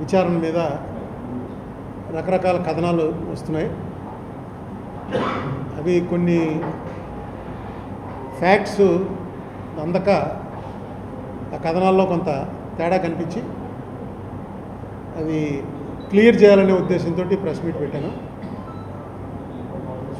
విచారణ మీద రకరకాల కథనాలు వస్తున్నాయి. అవి కొన్ని ఫ్యాక్ట్స్ అందక ఆ కథనాల్లో కొంత తేడా కనిపించి అది క్లియర్ చేయాలనే ఉద్దేశంతో ప్రెస్ మీట్ పెట్టాను.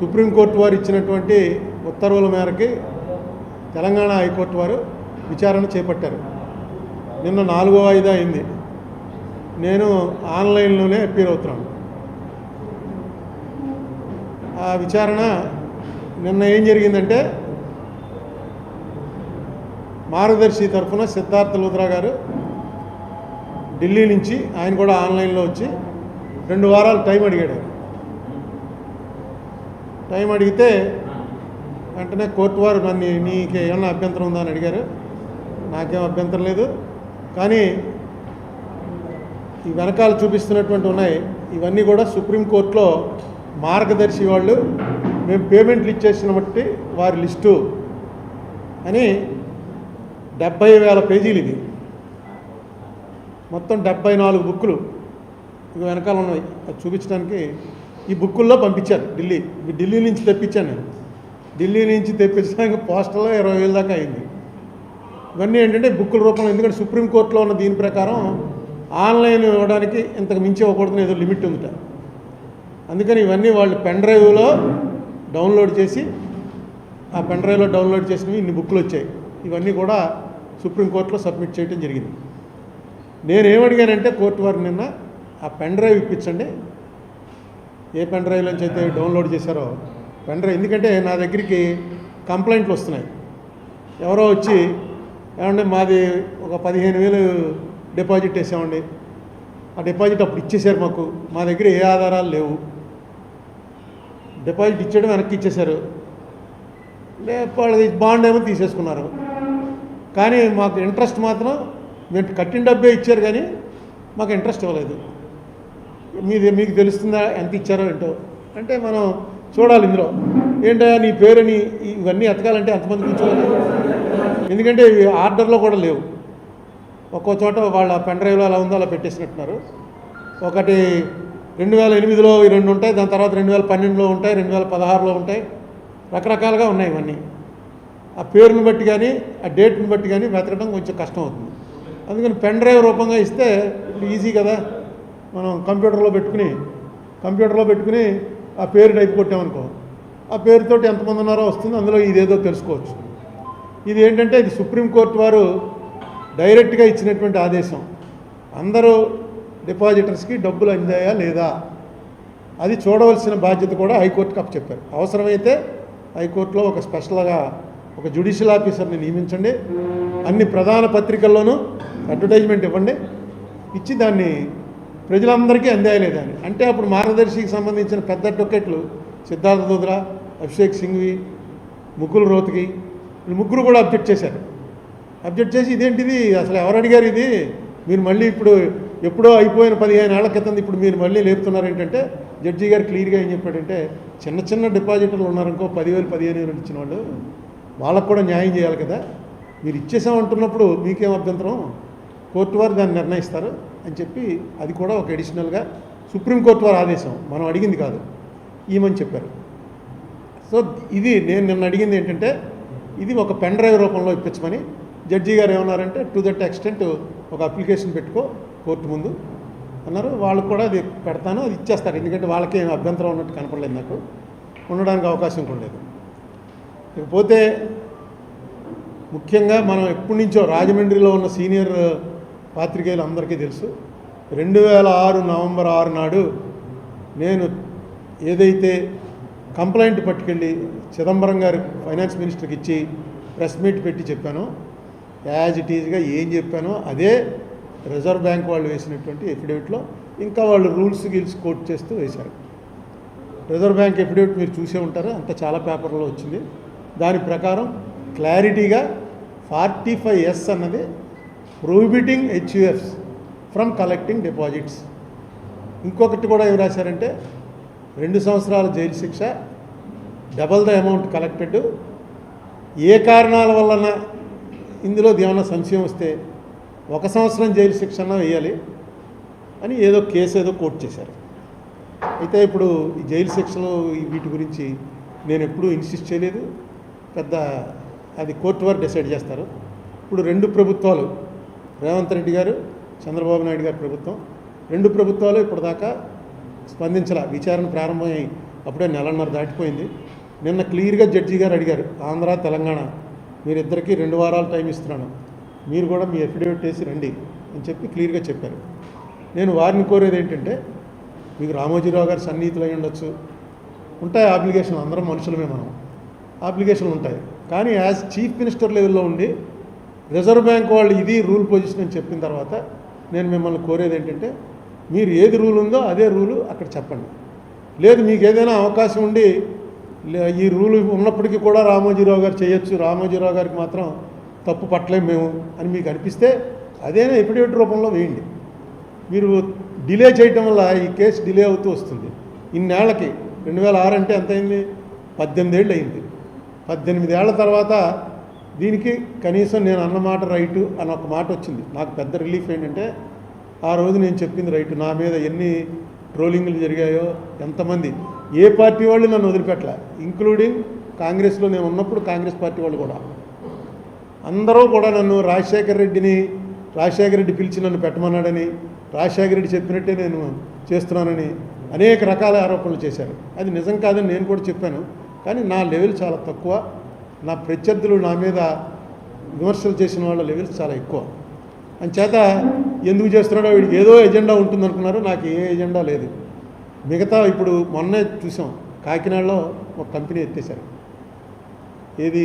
సుప్రీంకోర్టు వారు ఇచ్చినటువంటి ఉత్తర్వుల మేరకి తెలంగాణ హైకోర్టు వారు విచారణ చేపట్టారు. నిన్న నాలుగో వాయిదా అయింది. నేను ఆన్లైన్లోనే అపీర్ అవుతున్నాను. ఆ విచారణ నిన్న ఏం జరిగిందంటే మార్గదర్శి తరఫున సిద్ధార్థ లూత్రా గారు ఢిల్లీ నుంచి ఆయన కూడా ఆన్లైన్లో వచ్చి రెండు వారాలు టైం అడిగాడు టైం అడిగితే వెంటనే కోర్టు వారు నన్ను నీకు ఏమన్నా అభ్యంతరం ఉందా అని అడిగారు. నాకేం అభ్యంతరం లేదు. కానీ ఈ వెనకాల చూపిస్తున్నటువంటి ఉన్నాయి. ఇవన్నీ కూడా సుప్రీంకోర్టులో మార్గదర్శి వాళ్ళు మేము పేమెంట్లు ఇచ్చేసిన బట్టి వారి లిస్టు అని డెబ్బై వేల పేజీలు ఇది. మొత్తం డెబ్బై నాలుగు బుక్కులు ఇవి వెనకాల ఉన్నాయి అది చూపించడానికి ఈ బుక్కుల్లో పంపించారు ఢిల్లీ. ఢిల్లీ నుంచి తెప్పించాను నేను. ఢిల్లీ నుంచి తెప్పించడానికి పోస్టల్లో ఇరవై వేల దాకా అయింది. ఇవన్నీ ఏంటంటే బుక్కుల రూపంలో. ఎందుకంటే సుప్రీంకోర్టులో ఉన్న దీని ప్రకారం ఆన్లైన్ ఇవ్వడానికి ఇంతకు మించి ఇవ్వకూడదని ఏదో లిమిట్ ఉందిట. అందుకని ఇవన్నీ వాళ్ళు పెన్ డ్రైవ్లో డౌన్లోడ్ చేసి ఆ పెన్ డ్రైవ్లో డౌన్లోడ్ చేసినవి ఇన్ని బుక్లు వచ్చాయి. ఇవన్నీ కూడా సుప్రీంకోర్టులో సబ్మిట్ చేయడం జరిగింది. నేను ఏమడిగానంటే కోర్టు వారు నిన్న ఆ పెన్ డ్రైవ్ ఇప్పించండి. ఏ పెన్ డ్రైవ్లోంచి అయితే డౌన్లోడ్ చేశారో పెన్ డ్రైవ్. ఎందుకంటే నా దగ్గరికి కంప్లైంట్లు వస్తున్నాయి. ఎవరో వచ్చి ఏమంటే మాది ఒక పదిహేను వేలు డిపాజిట్ వేసామండి. ఆ డిపాజిట్ అప్పుడు ఇచ్చేశారు మాకు. మా దగ్గర ఏ ఆధారాలు లేవు. డిపాజిట్ ఇచ్చేయడం వెనక్కి ఇచ్చేశారు. లే బాండ్ ఏమో తీసేసుకున్నారు. కానీ మాకు ఇంట్రెస్ట్ మాత్రం మేము కట్టిన డబ్బే ఇచ్చారు కానీ మాకు ఇంట్రెస్ట్ ఇవ్వలేదు. మీది మీకు తెలుస్తుందా ఎంత ఇచ్చారో ఏంటో. అంటే మనం చూడాలి ఇందులో. ఏంటో నీ పేరుని ఇవన్నీ ఎతకాలంటే ఎంతమంది కూర్చోవాలి? ఎందుకంటే ఆర్డర్లో కూడా లేవు. ఒక్కో చోట వాళ్ళ పెన్ డ్రైవ్లో అలా ఉందో అలా పెట్టేసినట్టున్నారు. ఒకటి రెండు వేల ఎనిమిదిలో ఈ రెండు ఉంటాయి దాని తర్వాత రెండు వేల పన్నెండులో ఉంటాయి రెండు వేల పదహారులో ఉంటాయి. రకరకాలుగా ఉన్నాయి ఇవన్నీ. ఆ పేరుని బట్టి కానీ ఆ డేట్ని బట్టి కానీ వెతకడం కొంచెం కష్టం అవుతుంది. అందుకని పెన్ డ్రైవ్ రూపంగా ఇస్తే ఇప్పుడు ఈజీ కదా. మనం కంప్యూటర్లో పెట్టుకుని కంప్యూటర్లో పెట్టుకుని ఆ పేరు టైప్ కొట్టామనుకో ఆ పేరుతోటి ఎంతమంది ఉన్నారో వస్తుంది. అందులో ఇదేదో తెలుసుకోవచ్చు. ఇది ఏంటంటే ఇది సుప్రీంకోర్టు వారు డైరెక్ట్గా ఇచ్చినటువంటి ఆదేశం. అందరూ డిపాజిటర్స్కి డబ్బులు అందాయా లేదా? అది చూడవలసిన బాధ్యత కూడా హైకోర్టుకి అప్పచెప్పారు. అవసరమైతే హైకోర్టులో ఒక స్పెషల్గా ఒక జ్యుడిషియల్ ఆఫీసర్ని నియమించండి. అన్ని ప్రధాన పత్రికల్లోనూ అడ్వర్టైజ్మెంట్ ఇవ్వండి. ఇచ్చి దాన్ని ప్రజలందరికీ అందాయలేదా అంటే అప్పుడు మార్గదర్శికి సంబంధించిన పెద్ద టొకెట్లు సిద్ధార్థ దుద్రా అభిషేక్ సింఘ్వి ముకుల్ రోత్కి ముగ్గురు కూడా అబ్జెక్ట్ చేశారు. అబ్జెక్ట్ చేసి ఇదేంటిది? అసలు ఎవరు అడిగారు ఇది? మీరు మళ్ళీ ఇప్పుడు ఎప్పుడో అయిపోయిన పదిహేను ఏళ్ళ క్రితం ఇప్పుడు మీరు మళ్ళీ లేపుతున్నారు ఏంటంటే జడ్జి గారు క్లియర్గా ఏం చెప్పాడంటే చిన్న చిన్న డిపాజిటర్లు ఉన్నారనుకో పదివేలు పదిహేను వేలు ఇచ్చిన వాళ్ళు వాళ్ళకు కూడా న్యాయం చేయాలి కదా. మీరు ఇచ్చేసామంటున్నప్పుడు మీకేం అభ్యంతరం? కోర్టు వారు దాన్ని నిర్ణయిస్తారు అని చెప్పి అది కూడా ఒక అడిషనల్గా సుప్రీంకోర్టు వారి ఆదేశం. మనం అడిగింది కాదు. ఈమని చెప్పారు. సో ఇది నేను నిన్న అడిగింది ఏంటంటే ఇది ఒక పెన్ డ్రైవ్ రూపంలో ఇప్పించమని జడ్జి గారు ఏమన్నారంటే టు దట్ ఎక్స్టెంట్ ఒక అప్లికేషన్ పెట్టుకో కోర్టు ముందు. అన్నారు. వాళ్ళకు కూడా అది పెడతాను అది ఇచ్చేస్తారు. ఎందుకంటే వాళ్ళకి అభ్యంతరం ఉన్నట్టు కనపడలేదు నాకు. ఉండడానికి అవకాశం కూడా లేదు. ఇకపోతే ముఖ్యంగా మనం ఎప్పటి నుంచో రాజమండ్రిలో ఉన్న సీనియర్ పాత్రికేయులు అందరికీ తెలుసు రెండు వేల ఆరు నవంబర్ ఆరు నాడు నేను ఏదైతే కంప్లైంట్ పట్టుకెళ్ళి చిదంబరం గారి ఫైనాన్స్ మినిస్టర్కి ఇచ్చి ప్రెస్ మీట్ పెట్టి చెప్పానో యాజ్ ఇట్ ఈజ్గా ఏం చెప్పానో అదే రిజర్వ్ బ్యాంక్ వాళ్ళు వేసినటువంటి ఎఫిడవిట్లో ఇంకా వాళ్ళు రూల్స్ గిల్స్ కోట్ చేస్తూ వేశారు. రిజర్వ్ బ్యాంక్ ఎఫిడవిట్ మీరు చూసే ఉంటారు? అంత చాలా పేపర్లో వచ్చింది. దాని ప్రకారం క్లారిటీగా ఫార్టీ ఫైవ్ ఎస్ అన్నది prohibiting HUFs from collecting deposits ఇంకొకటి కూడా ఏం రాశారంటే రెండు సంవత్సరాల జైలు శిక్ష డబల్ ద అమౌంట్ కలెక్టెడ్ ఏ కారణాల వలన ఇందులో ఏమైనా సంశయం వస్తే ఒక సంవత్సరం జైలు శిక్షణ వేయాలి అని ఏదో కేసు ఏదో కోర్టు చేశారు. అయితే ఇప్పుడు ఈ జైలు శిక్షలు వీటి గురించి నేను ఎప్పుడూ ఇన్సిస్ట్ చేయలేదు. పెద్ద అది కోర్టు వారు డిసైడ్ చేస్తారు. ఇప్పుడు రెండు ప్రభుత్వాలు రేవంత్ రెడ్డి గారు చంద్రబాబు నాయుడు గారి ప్రభుత్వం రెండు ప్రభుత్వాలు ఇప్పటిదాకా స్పందించాల. విచారణ ప్రారంభమై అప్పుడే నెలన్నర దాటిపోయింది. నిన్న క్లియర్గా జడ్జి గారు అడిగారు ఆంధ్ర తెలంగాణ మీరిద్దరికీ రెండు వారాలు టైం ఇస్తున్నాను. మీరు కూడా మీ అఫిడవిట్ వేసి రండి అని చెప్పి క్లియర్గా చెప్పారు. నేను వారిని కోరేది ఏంటంటే మీకు రామోజీరావు గారు సన్నిహితులు అయి ఉండొచ్చు. ఉంటాయి అప్లికేషన్లు అందరం మనుషులమే మనం. అప్లికేషన్లు ఉంటాయి. కానీ యాజ్ చీఫ్ మినిస్టర్ లెవెల్లో ఉండి రిజర్వ్ బ్యాంక్ వాళ్ళు ఇది రూల్ పొజిషన్ అని చెప్పిన తర్వాత నేను మిమ్మల్ని కోరేది ఏంటంటే మీరు ఏది రూల్ ఉందో అదే రూలు అక్కడ చెప్పండి. లేదు మీకు ఏదైనా అవకాశం ఉండి ఈ రూల్ ఉన్నప్పటికీ కూడా రామోజీరావు గారు చేయొచ్చు. రామోజీరావు గారికి మాత్రం తప్పు పట్టలేము మేము అని మీకు అనిపిస్తే అదేనా ఎఫిడేవిట్ రూపంలో వేయండి. మీరు డిలే చేయటం వల్ల ఈ కేసు డిలే అవుతూ వస్తుంది. ఇన్నేళ్ళకి రెండు వేల ఆరు అంటే ఎంత అయింది పద్దెనిమిది ఏళ్ళు అయింది. పద్దెనిమిది ఏళ్ళ తర్వాత దీనికి కనీసం నేను అన్నమాట రైటు అని ఒక మాట వచ్చింది. నాకు పెద్ద రిలీఫ్ ఏంటంటే ఆ రోజు నేను చెప్పింది రైటు. నా మీద ఎన్ని ట్రోలింగ్లు జరిగాయో ఎంతమంది ఏ పార్టీ వాళ్ళు నన్ను వదిలిపెట్టలే. ఇంక్లూడింగ్ కాంగ్రెస్లో నేను ఉన్నప్పుడు కాంగ్రెస్ పార్టీ వాళ్ళు కూడా. అందరూ కూడా నన్ను రాజశేఖర రెడ్డిని రాజశేఖర రెడ్డి పిలిచి నన్ను పెట్టమన్నాడని రాజశేఖర రెడ్డి చెప్పినట్టే నేను చేస్తున్నానని అనేక రకాల ఆరోపణలు చేశారు. అది నిజం కాదని నేను కూడా చెప్పాను. కానీ నా లెవెల్ చాలా తక్కువ. నా ప్రత్యర్థులు నా మీద విమర్శలు చేసిన వాళ్ళ లెవెల్స్ చాలా ఎక్కువ. అంచేత ఎందుకు చేస్తున్నాడో వీడికి ఏదో ఎజెండా ఉంటుందనుకున్నారు. నాకు ఏ ఎజెండా లేదు. మిగతా ఇప్పుడు మొన్నే చూసాం కాకినాడలో ఒక కంపెనీ ఎత్తేసారు ఏది?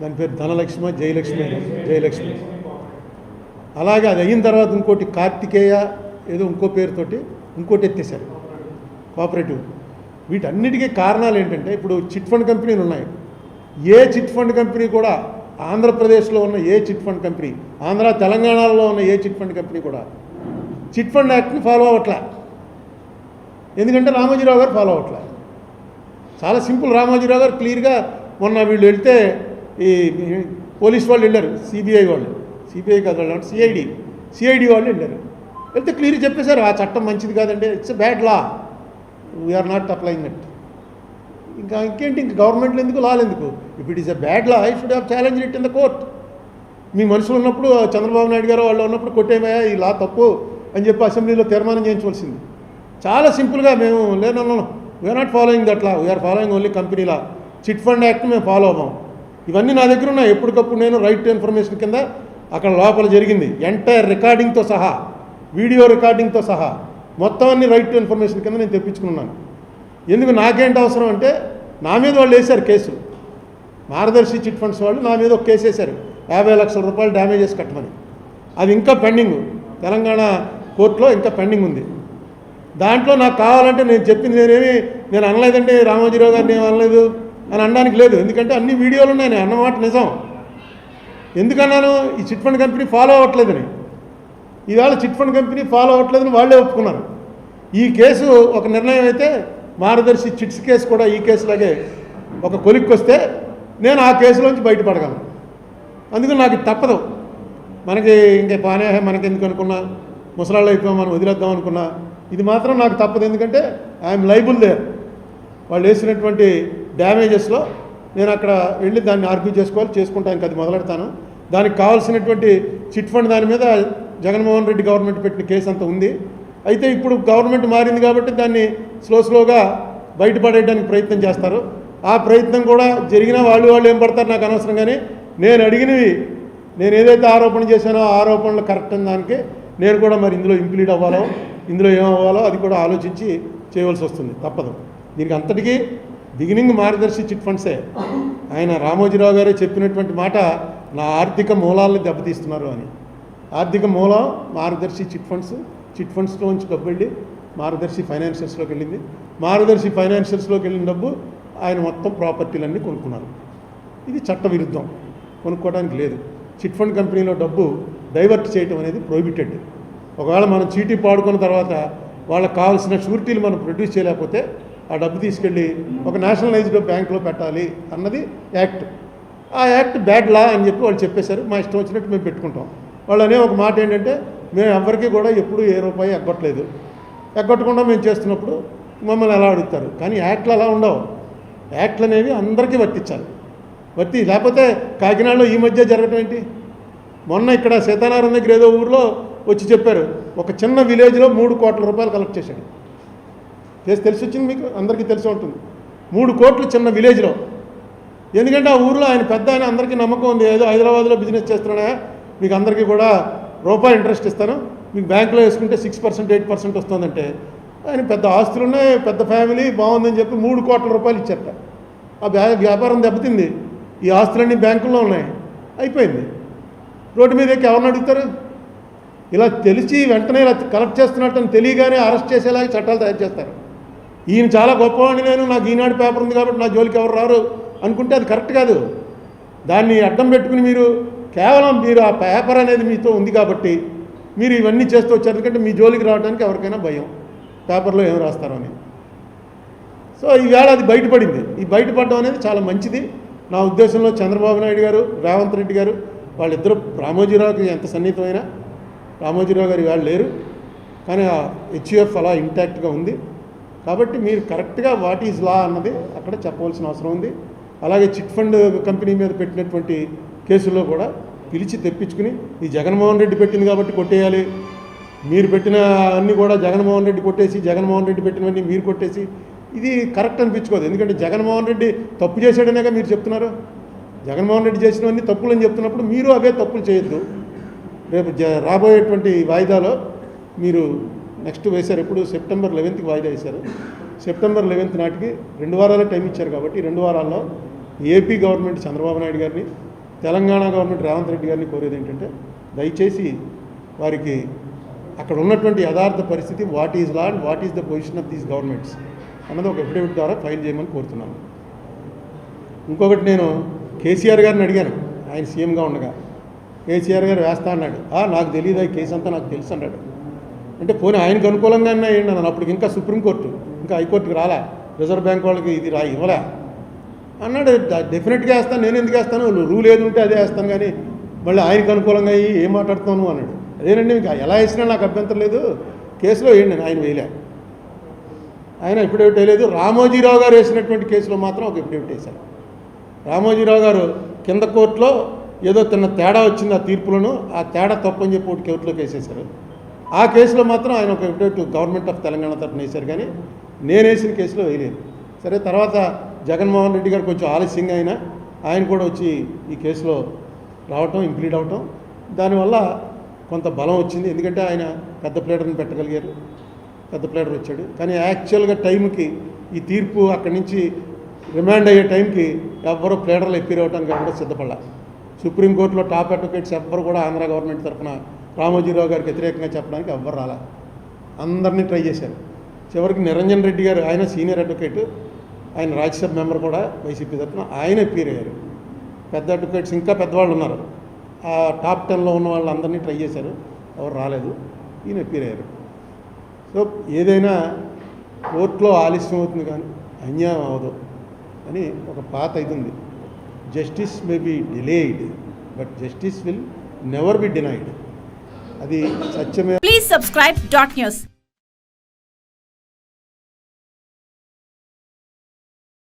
దాని పేరు ధనలక్ష్మి జయలక్ష్మి జయలక్ష్మి. అలాగే అది అయిన తర్వాత ఇంకోటి కార్తికేయ ఏదో ఇంకో పేరుతోటి ఇంకోటి ఎత్తేసారు కోఆపరేటివ్. వీటన్నిటికీ కారణాలు ఏంటంటే ఇప్పుడు చిట్ ఫండ్ కంపెనీలు ఉన్నాయి. ఏ చిట్ ఫండ్ కంపెనీ కూడా ఆంధ్రప్రదేశ్లో ఉన్న ఏ చిట్ ఫండ్ కంపెనీ ఆంధ్ర తెలంగాణలో ఉన్న ఏ చిట్ ఫండ్ కంపెనీ కూడా చిట్ ఫండ్ యాక్ట్ని ఫాలో అవ్వట్లే. ఎందుకంటే రామోజీరావు గారు ఫాలో అవ్వట్లే చాలా సింపుల్ రామోజీరావు గారు క్లియర్గా మొన్న వీళ్ళు వెళ్తే ఈ పోలీస్ వాళ్ళు వెళ్ళారు సిబిఐ వాళ్ళు. సిబిఐ కాదు వాళ్ళు సిఐడి సిఐడి వాళ్ళు వెళ్ళారు. వెళ్తే క్లియర్ చెప్పేశారు ఆ చట్టం మంచిది కాదండి it's bad law we are not applying it ఇంకా ఇంకేంటి ఇంక గవర్నమెంట్లో ఎందుకు లాలు ఎందుకు? If it is a bad law I should have challenge it in the court మీ మనుషులు ఉన్నప్పుడు చంద్రబాబు నాయుడు గారు వాళ్ళు ఉన్నప్పుడు కొట్టేమయ్యా ఈ లా తప్పు అని చెప్పి అసెంబ్లీలో తీర్మానం చేయించవలసింది. చాలా సింపుల్గా మేము లేనన్నా we are not following that law we are following only company law chit fund act మేము ఫాలో అవ్వం. ఇవన్నీ నా దగ్గర ఉన్నాయి. ఎప్పటికప్పుడు నేను రైట్ టు ఇన్ఫర్మేషన్ కింద అక్కడ లోపల జరిగింది. ఎంటైర్ రికార్డింగ్తో సహా వీడియో రికార్డింగ్తో సహా మొత్తం అన్ని రైట్ టు ఇన్ఫర్మేషన్ కింద నేను తెప్పించుకున్నాను. ఎందుకు నాకేంటి అవసరం అంటే నా మీద వాళ్ళు వేశారు కేసు. మార్గదర్శి చిట్ ఫండ్స్ వాళ్ళు నా మీద ఒక కేసు వేశారు. యాభై లక్షల రూపాయలు డ్యామేజెస్ కట్టమని. అది ఇంకా పెండింగ్. తెలంగాణ కోర్టులో ఇంకా పెండింగ్ ఉంది. దాంట్లో నాకు కావాలంటే నేను చెప్పింది నేనేమి నేను అనలేదండి రామోజీరావు గారిని అనలేదు అని అనడానికి లేదు. ఎందుకంటే అన్ని వీడియోలు ఉన్నాయి నేను అన్నమాట నిజం. ఎందుకన్నాను? ఈ చిట్ ఫండ్ కంపెనీ ఫాలో అవ్వట్లేదని. ఈవేళ చిట్ ఫండ్ కంపెనీ ఫాలో అవ్వట్లేదని వాళ్ళే ఒప్పుకున్నారు. ఈ కేసు ఒక నిర్ణయం అయితే మార్గదర్శి చిట్స్ కేసు కూడా ఈ కేసులాగే ఒక కొలిక్కి వస్తే నేను ఆ కేసులోంచి బయటపడగలను. అందుకని నాకు తప్పదు. మనకి ఇంకే పానే మనకి ఎందుకు అనుకున్నా? ముసలాళ్ళు అయిపోయాం మనం వదిలేద్దాం అనుకున్నా ఇది మాత్రం నాకు తప్పదు. ఎందుకంటే ఐఎమ్ లైబుల్ దేర్ వాళ్ళు వేసినటువంటి డ్యామేజెస్లో నేను అక్కడ వెళ్ళి దాన్ని ఆర్గ్యూ చేసుకోవాలి చేసుకుంటానికి ఇంకా అది మొదలెడతాను. దానికి కావాల్సినటువంటి చిట్ ఫండ్ దాని మీద జగన్మోహన్ రెడ్డి గవర్నమెంట్ పెట్టిన కేసు అంత ఉంది. అయితే ఇప్పుడు గవర్నమెంట్ మారింది కాబట్టి దాన్ని స్లో స్లోగా బయటపడేయడానికి ప్రయత్నం చేస్తారు. ఆ ప్రయత్నం కూడా జరిగినా వాళ్ళు వాళ్ళు ఏం పడతారు నాకు అనవసరం కానీ నేను అడిగినవి నేను ఏదైతే ఆరోపణ చేశానో ఆ ఆరోపణలు కరెక్ట్ అని దానికి నేను కూడా మరి ఇందులో ఇంప్లీడ్ అవ్వాలో ఇందులో ఏం అవ్వాలో అది కూడా ఆలోచించి చేయవలసి వస్తుంది. తప్పదు. దీనికి అంతటికీ బిగినింగ్ మార్గదర్శి చిట్ ఫండ్సే. ఆయన రామోజీరావు గారే చెప్పినటువంటి మాట నా ఆర్థిక మూలాలను దెబ్బతీస్తున్నారు అని. ఆర్థిక మూలం మార్గదర్శి చిట్ ఫండ్స్ చిట్ ఫండ్స్లోంచి డబ్బు వెళ్ళి మార్గదర్శి ఫైనాన్షియల్స్లోకి వెళ్ళింది. మార్గదర్శి ఫైనాన్షియల్స్లోకి వెళ్ళిన డబ్బు ఆయన మొత్తం ప్రాపర్టీలన్నీ కొనుక్కున్నారు. ఇది చట్టవిరుద్ధం. కొనుక్కోవడానికి లేదు. చిట్ ఫండ్ కంపెనీలో డబ్బు డైవర్ట్ చేయటం అనేది ప్రొహిబిటెడ్ ఒకవేళ మనం చీటీ పాడుకున్న తర్వాత వాళ్ళకి కావాల్సిన షూరిటీలు మనం ప్రొడ్యూస్ చేయలేకపోతే ఆ డబ్బు తీసుకెళ్ళి ఒక నేషనలైజ్డ్ బ్యాంకులో పెట్టాలి అన్నది యాక్ట్ ఆ యాక్ట్ బ్యాడ్ లా అని చెప్పి వాళ్ళు చెప్పేశారు. మా ఇష్టం వచ్చినట్టు మేము పెట్టుకుంటాం. వాళ్ళు అనే ఒక మాట ఏంటంటే మేము ఎవరికి కూడా ఎప్పుడు ఏ రూపాయి ఎగ్గొట్టలేదు. ఎగ్గొట్టకుండా మేము చేస్తున్నప్పుడు మమ్మల్ని ఎలా అడుగుతారు. కానీ యాక్ట్లు అలా ఉండవు. యాక్ట్లు అనేవి అందరికీ వర్తించాలి. వర్తి లేకపోతే కాకినాడలో ఈ మధ్య జరగటం ఏంటి? మొన్న ఇక్కడ సీతారామన్ దగ్గర ఏదో ఊర్లో వచ్చి చెప్పారు ఒక చిన్న విలేజ్లో మూడు కోట్ల రూపాయలు కలెక్ట్ చేశాడు. చేసి తెలిసి వచ్చింది మీకు? అందరికీ తెలిసి ఉంటుంది. మూడు కోట్లు చిన్న విలేజ్లో. ఎందుకంటే ఆ ఊర్లో ఆయన పెద్ద ఆయన అందరికీ నమ్మకం ఉంది. ఏదో హైదరాబాద్లో బిజినెస్ చేస్తున్నాడా? మీకు అందరికీ కూడా రూపాయి ఇంట్రెస్ట్ ఇస్తాను. మీకు బ్యాంకులో వేసుకుంటే సిక్స్ పర్సెంట్ ఎయిట్ పర్సెంట్ వస్తుందంటే ఆయన పెద్ద ఆస్తులు ఉన్నాయి పెద్ద ఫ్యామిలీ బాగుందని చెప్పి మూడు కోట్ల రూపాయలు ఇచ్చారట ఆ బ్యా వ్యాపారం దెబ్బతింది. ఈ ఆస్తులన్నీ బ్యాంకుల్లో ఉన్నాయి. అయిపోయింది. రోడ్డు మీద ఎక్కి ఎవరిని అడుగుతారు? ఇలా తెలిసి వెంటనే ఇలా కలెక్ట్ చేస్తున్నట్టు తెలియగానే అరెస్ట్ చేసేలాగా చట్టాలు తయారు చేస్తారు. ఈయన చాలా గొప్పవాడిని నేను నాకు ఈనాడు పేపర్ ఉంది కాబట్టి నా జోలికి ఎవరు రారు అనుకుంటే అది కరెక్ట్ కాదు. దాన్ని అడ్డం పెట్టుకుని మీరు కేవలం మీరు ఆ పేపర్ అనేది మీతో ఉంది కాబట్టి మీరు ఇవన్నీ చేస్తూ వచ్చారు. ఎందుకంటే మీ జోలికి రావడానికి ఎవరికైనా భయం. పేపర్లో ఏం రాస్తారని సో ఈవేళ అది బయటపడింది. ఈ బయటపడడం అనేది చాలా మంచిది. నా ఉద్దేశంలో చంద్రబాబు నాయుడు గారు రేవంత్ రెడ్డి గారు వాళ్ళిద్దరూ రామోజీరావుకి ఎంత సన్నిహితమైనా రామోజీరావు గారి వాళ్ళు లేరు. కానీ ఆ హెచ్యుఎఫ్ అలా ఇంటాక్ట్గా ఉంది. కాబట్టి మీరు కరెక్ట్గా వాట్ ఈజ్ లా అన్నది అక్కడ చెప్పవలసిన అవసరం ఉంది. అలాగే చిట్ ఫండ్ కంపెనీ మీద పెట్టినటువంటి కేసుల్లో కూడా పిలిచి తెప్పించుకుని ఈ జగన్మోహన్ రెడ్డి పెట్టింది కాబట్టి కొట్టేయాలి. మీరు పెట్టిన అన్నీ కూడా జగన్మోహన్ రెడ్డి కొట్టేసి జగన్మోహన్ రెడ్డి పెట్టినవన్నీ మీరు కొట్టేసి ఇది కరెక్ట్ అనిపించుకోదు. ఎందుకంటే జగన్మోహన్ రెడ్డి తప్పు చేశాడనేగా మీరు చెప్తున్నారు. జగన్మోహన్ రెడ్డి చేసినవన్నీ తప్పులు అని చెప్తున్నప్పుడు మీరు అవే తప్పులు చేయొద్దు. రేపు జ రాబోయేటువంటి వాయిదాలో మీరు నెక్స్ట్ వేశారు. ఎప్పుడు? సెప్టెంబర్ లెవెన్త్కి వాయిదా వేశారు. సెప్టెంబర్ లెవెన్త్ నాటికి రెండు వారాల టైం ఇచ్చారు కాబట్టి రెండు వారాల్లో ఏపీ గవర్నమెంట్ చంద్రబాబు నాయుడు గారిని తెలంగాణ గవర్నమెంట్ రేవంత్ రెడ్డి గారిని కోరేది ఏంటంటే దయచేసి వారికి అక్కడ ఉన్నటువంటి యథార్థ పరిస్థితి what is law and what is the position of these governments అన్నది ఒక అఫిడవిట్ ద్వారా ఫైల్ చేయమని కోరుతున్నాను. ఇంకొకటి నేను కేసీఆర్ గారిని అడిగాను. ఆయన సీఎంగా ఉండగా. కేసీఆర్ గారు వేస్తా అన్నాడు. "ఆ, నాకు తెలియదు ఈ కేసు అంతా? నాకు తెలుసు అన్నాడు. అంటే పోనీ ఆయనకు అనుకూలంగానే అయ్యండి అన్నాను. అప్పటికి ఇంకా సుప్రీంకోర్టు ఇంకా హైకోర్టుకి రాలా? రిజర్వ్ బ్యాంక్ వాళ్ళకి ఇది రా ఇవ్వలే? అన్నాడు. డెఫినెట్గా వేస్తాను నేను ఎందుకు వేస్తాను? రూల్ ఏది ఉంటే అదే వేస్తాను కానీ మళ్ళీ ఆయనకు అనుకూలంగా అయ్యి ఏం మాట్లాడుతాను అన్నాడు. అదేనండి మీకు ఎలా వేసినా నాకు అభ్యంతరం లేదు. కేసులో వేయండి నేను ఆయన వేయలే. ఆయన ఎఫిడవిట్ వేయలేదు. రామోజీరావు గారు వేసినటువంటి కేసులో మాత్రం ఒక ఎఫిడవిట్ వేశారు. రామోజీరావు గారు కింద కోర్టులో ఏదో తిన్న తేడా వచ్చింది ఆ తీర్పులను ఆ తేడా తప్పని చెప్పి ఒకటి కోర్టులోకి వేసేశారు ఆ కేసులో మాత్రం ఆయన ఒక ఎఫిడవిట్ గవర్నమెంట్ ఆఫ్ తెలంగాణ తరఫున వేశారు కానీ నేను వేసిన కేసులో వేయలేదు. సరే తర్వాత జగన్మోహన్ రెడ్డి గారు కొంచెం ఆలస్యంగా అయినా ఆయన కూడా వచ్చి ఈ కేసులో రావటం ఇంప్లీడ్ అవటం దానివల్ల కొంత బలం వచ్చింది. ఎందుకంటే ఆయన పెద్ద ప్లేటర్ని పెట్టగలిగారు పెద్ద ప్లేటర్ వచ్చాడు. కానీ యాక్చువల్గా టైంకి ఈ తీర్పు అక్కడి నుంచి రిమాండ్ అయ్యే టైంకి ఎవ్వరూ ప్లేడర్లు ఎప్పిర్ కూడా సిద్ధపడాల. సుప్రీంకోర్టులో టాప్ అడ్వకేట్స్ ఎవ్వరు కూడా ఆంధ్ర గవర్నమెంట్ తరఫున రామోజీరావు గారికి వ్యతిరేకంగా చెప్పడానికి ఎవ్వరు రాలా. అందరినీ ట్రై చేశారు. చివరికి నిరంజన్ రెడ్డి గారు ఆయన సీనియర్ అడ్వకేట్ ఆయన రాజ్యసభ మెంబర్ కూడా వైసీపీ తరఫున ఆయన ఎప్పీర్ అయ్యారు. పెద్ద అడ్వకేట్స్ ఇంకా పెద్దవాళ్ళు ఉన్నారు. ఆ టాప్ టెన్లో ఉన్న వాళ్ళందరినీ ట్రై చేశారు. ఎవరు రాలేదు. ఈయన ఎప్పీర్ అయ్యారు. సో ఏదైనా కోర్టులో ఆలస్యం అవుతుంది కానీ అన్యాయం అవ్వదు. అని ఒక పాత ఇది ఉంది. Justice may be delayed but justice will never be denied అది సత్యమే. Please subscribe dot news